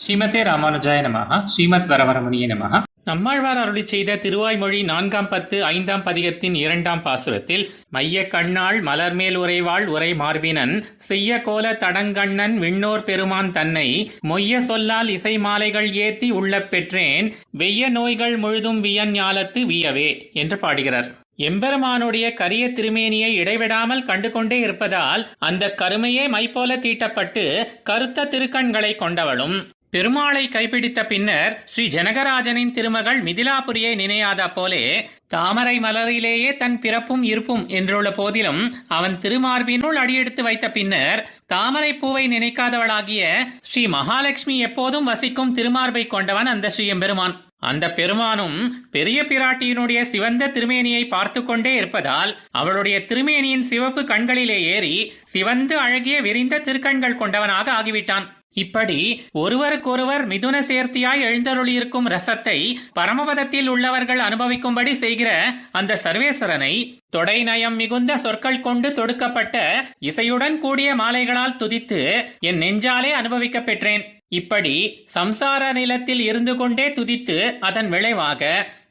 ஸ்ரீமதே ராமானுஜாய நமஹ ஸ்ரீமத் வரவரமணிய நமஹ. நம்மாழ்வார் அருளி செய்த திருவாய்மொழி நான்காம் பத்து ஐந்தாம் பதிகத்தின் இரண்டாம் பாசுரத்தில் மைய கண்ணாள் மலர்மேல் உரைவாள் உரை மார்பினன் செய்ய கோல தடங்கண்ணன் விண்ணோர் பெருமான் தன்னை மொய்ய சொல்லால் இசை மாலைகள் ஏத்தி உள்ள பெற்றேன் வெய்ய நோய்கள் முழுதும் வியன் ஞாலத்து வியவே என்று பாடுகிறார். எம்பெருமானுடைய கரிய திருமேனியை இடைவிடாமல் கண்டு கொண்டே இருப்பதால் அந்த கருமையே மைப்போல தீட்டப்பட்டு கருத்த திருக்கண்களை கொண்டவளும். பெருமாளை கைப்பிடித்த பின்னர் ஸ்ரீ ஜனகராஜனின் திருமகள் மிதிலாபுரியை நினையாத போலே தாமரை மலரிலேயே தன் பிறப்பும் இருப்பும் என்றுள்ள போதிலும் அவன் திருமார்பினுள் அடியெடுத்து வைத்த பின்னர் தாமரை பூவை நினைக்காதவளாகிய ஸ்ரீ மகாலட்சுமி எப்போதும் வசிக்கும் திருமார்பை கொண்டவன் அந்த ஸ்ரீயம்பெருமான். அந்த பெருமானும் பெரிய பிராட்டியினுடைய சிவந்த திருமேனியை பார்த்து கொண்டே இருப்பதால் அவளுடைய திருமேனியின் சிவப்பு கண்களிலே ஏறி சிவந்து அழகிய விரிந்த திருக்கண்கள் கொண்டவனாக ஆகிவிட்டான். இப்படி ஒருவருக்கொருவர் மிதுன சேர்த்தியாய் எழுந்தருளியிருக்கும் ரசத்தை பரமபதத்தில் உள்ளவர்கள் அனுபவிக்கும்படி செய்கிற அந்த சர்வேஸ்வரனை தொடை நயம் மிகுந்த சொற்கள் கொண்டு தொடுக்கப்பட்ட இசையுடன் கூடிய மாலைகளால் துதித்து என் நெஞ்சாலே அனுபவிக்க பெற்றேன். இப்படி சம்சார நிலத்தில் இருந்து கொண்டே துதித்து அதன் விளைவாக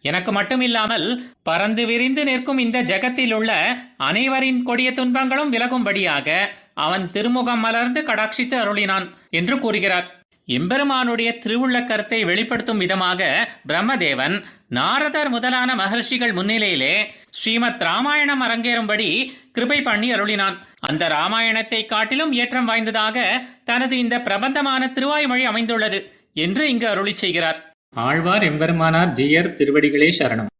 எனக்கு மட்டுமில்லாமல் பறந்து விரிந்து நிற்கும் இந்த ஜகத்தில் உள்ள அனைவரின் கொடிய துன்பங்களும் விலகும்படியாக அவன் திருமுகம் மலர்ந்து கடாட்சித்து அருளினான் என்று கூறுகிறார். எம்பெருமானுடைய திருவுள்ள கருத்தை வெளிப்படுத்தும் விதமாக பிரம்மதேவன் நாரதர் முதலான மகர்ஷிகள் முன்னிலையிலே ஸ்ரீமத் ராமாயணம் அரங்கேறும்படி கிருபை பண்ணி அருளினான். அந்த ராமாயணத்தை காட்டிலும் ஏற்றம் வாய்ந்ததாக தனது இந்த பிரபந்தமான திருவாய்மொழி அமைந்துள்ளது என்று இங்கு அருளி செய்கிறார். ஆழ்வார் எம்பெருமானார் ஜியர் திருவடிகளே சரணம்.